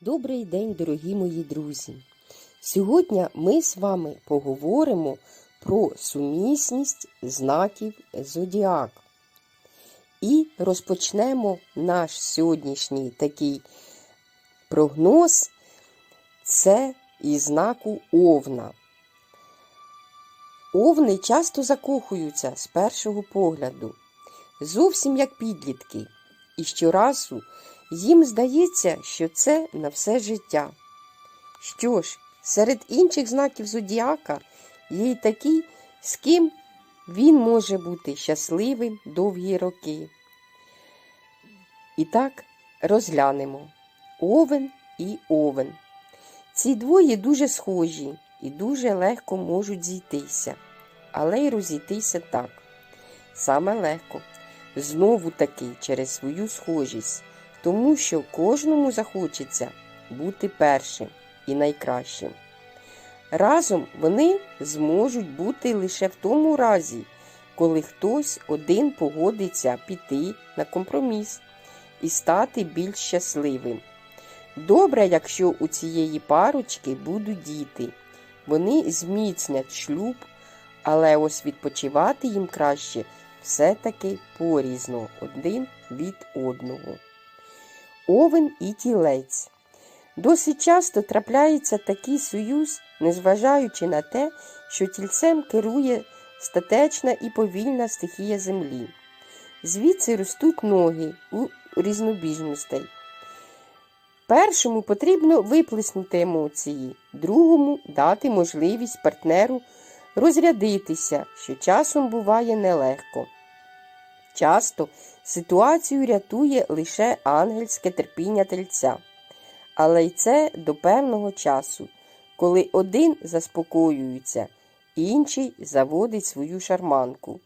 Добрий день, дорогі мої друзі! Сьогодні ми з вами поговоримо про сумісність знаків Зодіак. І розпочнемо наш сьогоднішній такий прогноз це із знаку Овна. Овни часто закохуються з першого погляду, зовсім як підлітки, і щоразу їм здається, що це на все життя. Що ж, серед інших знаків зодіака є й такі, з ким він може бути щасливим довгі роки. І так розглянемо овен і овен. Ці двоє дуже схожі і дуже легко можуть зійтися, але й розійтися так. Саме легко. Знову таки через свою схожість, тому що кожному захочеться бути першим і найкращим. Разом вони зможуть бути лише в тому разі, коли хтось один погодиться піти на компроміс і стати більш щасливим. Добре, якщо у цієї парочки будуть діти, вони зміцнять шлюб, але ось відпочивати їм краще все-таки порізно один від одного. Овен і тілець. Досить часто трапляється такий союз, незважаючи на те, що тільцем керує статечна і повільна стихія землі. Звідси ростуть ноги у різнобіжностей. Першому потрібно виплеснути емоції, другому дати можливість партнеру розрядитися, що часом буває нелегко. Часто ситуацію рятує лише ангельське терпіння тельця, але й це до певного часу, коли один заспокоюється, інший заводить свою шарманку.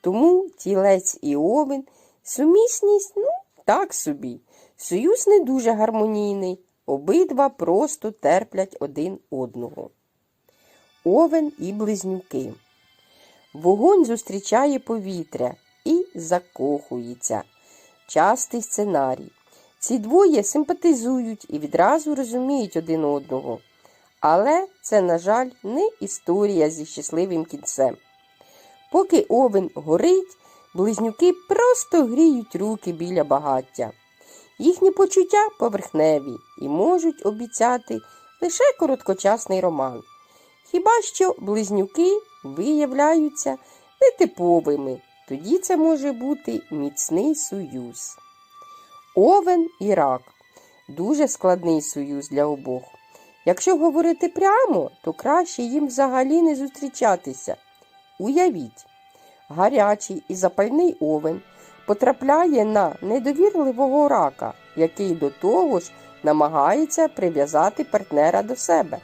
Тому тілець і овен сумісність, ну, так собі. Союз не дуже гармонійний, обидва просто терплять один одного. Овен і близнюки. Вогонь зустрічає повітря закохується. Частий сценарій. Ці двоє симпатизують і відразу розуміють один одного. Але це, на жаль, не історія зі щасливим кінцем. Поки овен горить, близнюки просто гріють руки біля багаття. Їхні почуття поверхневі і можуть обіцяти лише короткочасний роман. Хіба що близнюки виявляються нетиповими, тоді це може бути міцний союз. Овен і рак дуже складний союз для обох. Якщо говорити прямо, то краще їм взагалі не зустрічатися. Уявіть, гарячий і запальний овен потрапляє на недовірливого рака, який до того ж намагається прив'язати партнера до себе.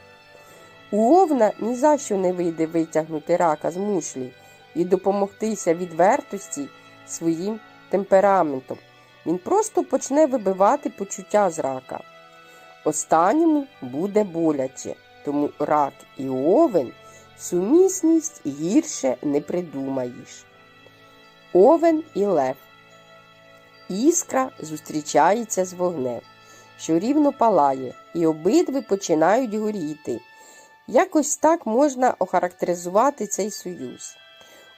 У овна ні за що не вийде витягнути рака з мушлі і допомогтися відвертості своїм темпераментом. Він просто почне вибивати почуття з рака. Останньому буде боляче, тому рак і овен сумісність гірше не придумаєш. Овен і лев. Іскра зустрічається з вогнем, що рівно палає, і обидві починають горіти. Якось так можна охарактеризувати цей союз.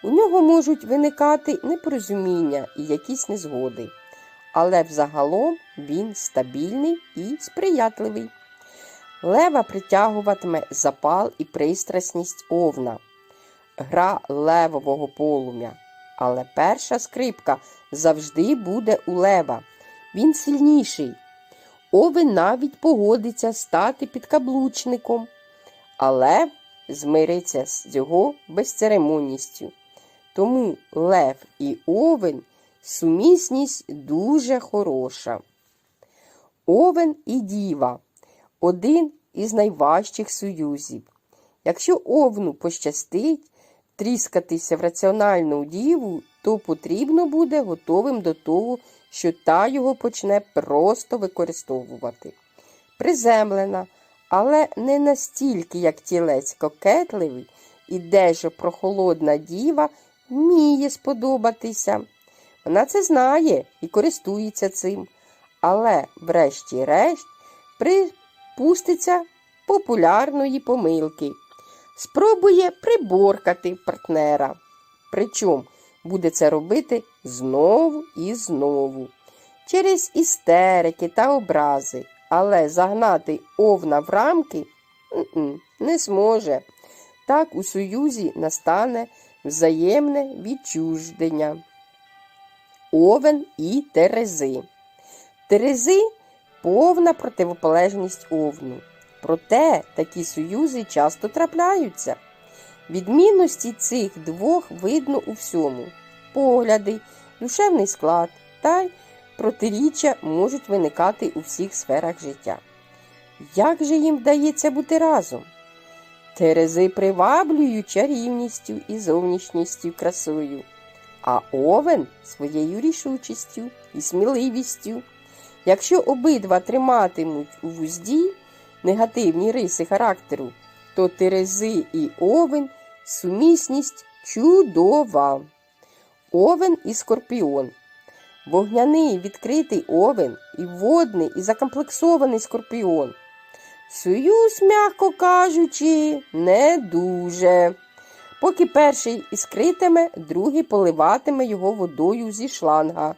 У нього можуть виникати непорозуміння і якісь незгоди, але взагалом він стабільний і сприятливий. Лева притягуватиме запал і пристрасність овна, гра левового полум'я. Але перша скрипка завжди буде у лева. Він сильніший. Овен навіть погодиться стати підкаблучником, але змириться з його безцеремонністю. Тому лев і овен сумісність дуже хороша. Овен і діва один із найважчих союзів. Якщо овну пощастить тріскатися в раціональну діву, то потрібно буде готовим до того, що та його почне просто використовувати. Приземлена, але не настільки, як тілець кокетливий, і дежо прохолодна діва вміє сподобатися. Вона це знає і користується цим. Але, врешті-решт, припуститься популярної помилки, спробує приборкати партнера. Причому буде це робити знову і знову, через істерики та образи, але загнати овна в рамки не зможе. Так у союзі настане взаємне відчуждення. Овен і Терези. Терези повна противополежність овну. Проте такі союзи часто трапляються. Відмінності цих двох видно у всьому. Погляди, душевний склад та й протиріччя можуть виникати у всіх сферах життя. Як же їм вдається бути разом? Терези приваблюють чарівністю і зовнішністю красою, а овен своєю рішучістю і сміливістю. Якщо обидва триматимуть у вузді негативні риси характеру, то Терези і овен сумісність чудова. Овен і скорпіон. Вогняний відкритий овен і водний і закомплексований скорпіон. Союз, м'яко кажучи, не дуже. Поки перший іскритиме, другий поливатиме його водою зі шланга,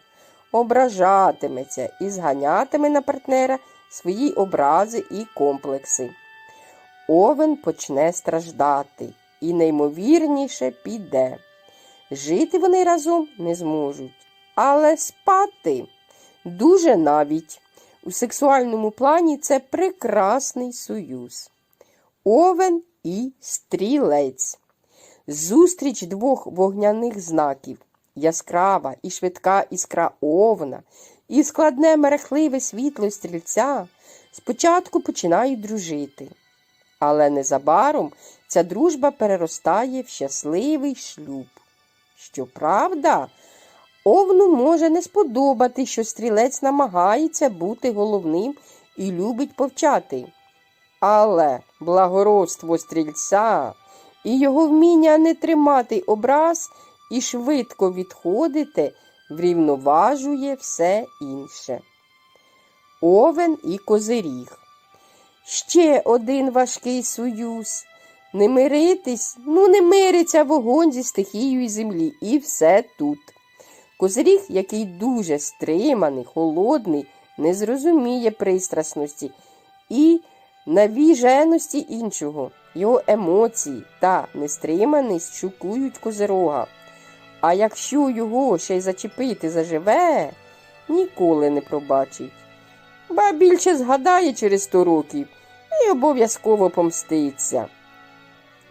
ображатиметься і зганятиме на партнера свої образи і комплекси. Овен почне страждати і неймовірніше піде. Жити вони разом не зможуть, але спати дуже навіть. У сексуальному плані це прекрасний союз. Овен і стрілець. Зустріч двох вогняних знаків яскрава і швидка іскра овна, і складне мерехливе світло стрільця спочатку починають дружити. Але незабаром ця дружба переростає в щасливий шлюб. Щоправда, Овну може не сподобати, що стрілець намагається бути головним і любить повчати. Але благородство стрільця і його вміння не тримати образ і швидко відходити врівноважує все інше. Овен і козиріг. Ще один важкий союз. Не миритись, ну не мириться вогонь зі стихією землі, і все тут. Козиріг, який дуже стриманий, холодний, не зрозуміє пристрасності і навіженості іншого. Його емоції та нестриманість шокують козирога. А якщо його ще й зачепити заживе, ніколи не пробачить. Ба більше згадає через сто років і обов'язково помститься.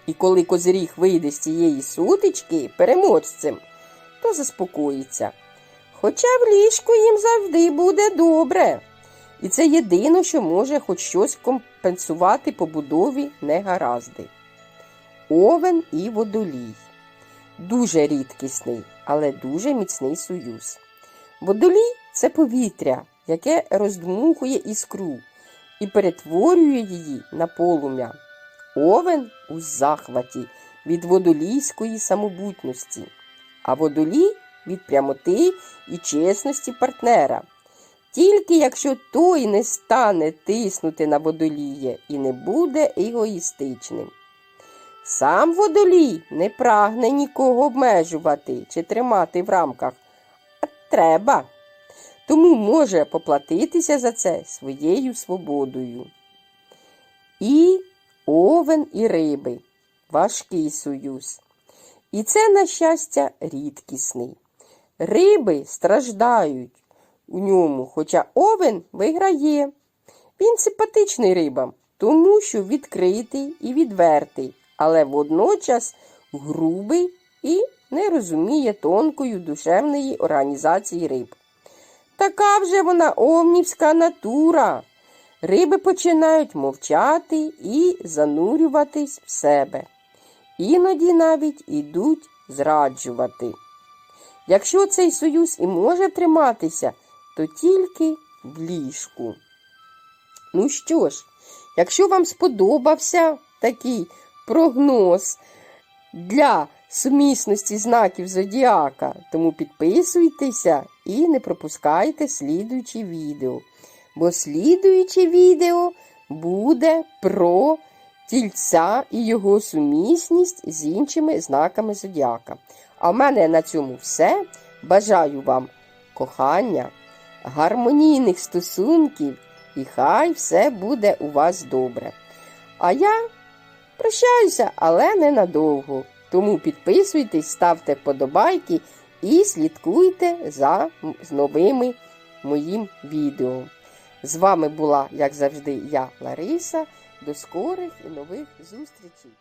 І коли козиріг вийде з цієї сутички переможцем, заспокоїться. Хоча в ліжку їм завжди буде добре. І це єдине, що може хоч щось компенсувати побудові негаразди. Овен і водолій. Дуже рідкісний, але дуже міцний союз. Водолій це повітря, яке роздмухує іскру і перетворює її на полум'я. Овен у захваті від водолійської самобутності а водолій від прямоти і чесності партнера. Тільки якщо той не стане тиснути на водолія і не буде егоїстичним. Сам водолій не прагне нікого обмежувати чи тримати в рамках, а треба. Тому може поплатитися за це своєю свободою. І овен і риби важкий союз. І це, на щастя, рідкісний. Риби страждають у ньому, хоча овен виграє. Він симпатичний рибам, тому що відкритий і відвертий, але водночас грубий і не розуміє тонкою душевної організації риб. Така вже вона овнівська натура. Риби починають мовчати і занурюватись в себе іноді навіть ідуть зраджувати. Якщо цей союз і може триматися, то тільки в ліжку. Ну що ж, якщо вам сподобався такий прогноз для сумісності знаків Зодіака, тому підписуйтеся і не пропускайте слідуючі відео. бо слідуюче відео буде про тільця і його сумісність з іншими знаками зодіака. А в мене на цьому все. Бажаю вам кохання, гармонійних стосунків і хай все буде у вас добре. А я прощаюся, але ненадовго. Тому підписуйтесь, ставте вподобайки і слідкуйте за новими моїм відео. З вами була, як завжди, я, Лариса. До скорих і нових зустрічей!